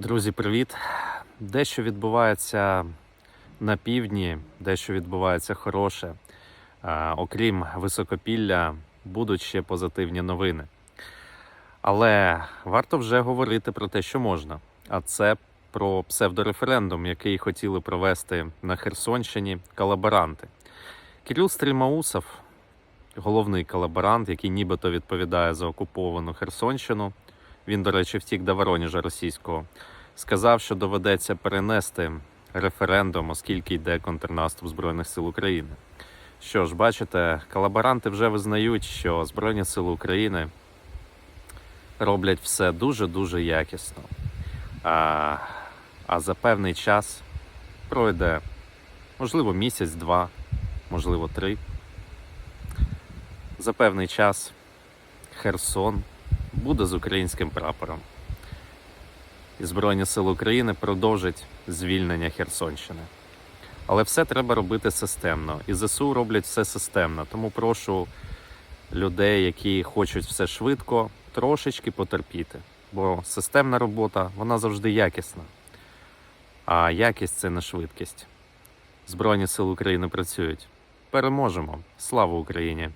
Друзі, привіт! Дещо відбувається на півдні, дещо відбувається хороше. Окрім високопілля, будуть ще позитивні новини. Але варто вже говорити про те, що можна. А це про псевдореферендум, який хотіли провести на Херсонщині колаборанти. Кирил Стрімаусов, головний колаборант, який нібито відповідає за окуповану Херсонщину. Він, до речі, втік до Воронежа російського. Сказав, що доведеться перенести референдум, оскільки йде контрнаступ Збройних сил України. Що ж, бачите, колаборанти вже визнають, що Збройні сили України роблять все дуже-дуже якісно. А, а за певний час пройде, можливо, місяць-два, можливо, три. За певний час Херсон буде з українським прапором. І Збройні Сили України продовжать звільнення Херсонщини. Але все треба робити системно. І ЗСУ роблять все системно. Тому прошу людей, які хочуть все швидко, трошечки потерпіти. Бо системна робота вона завжди якісна. А якість це не швидкість. Збройні Сили України працюють. Переможемо. Слава Україні!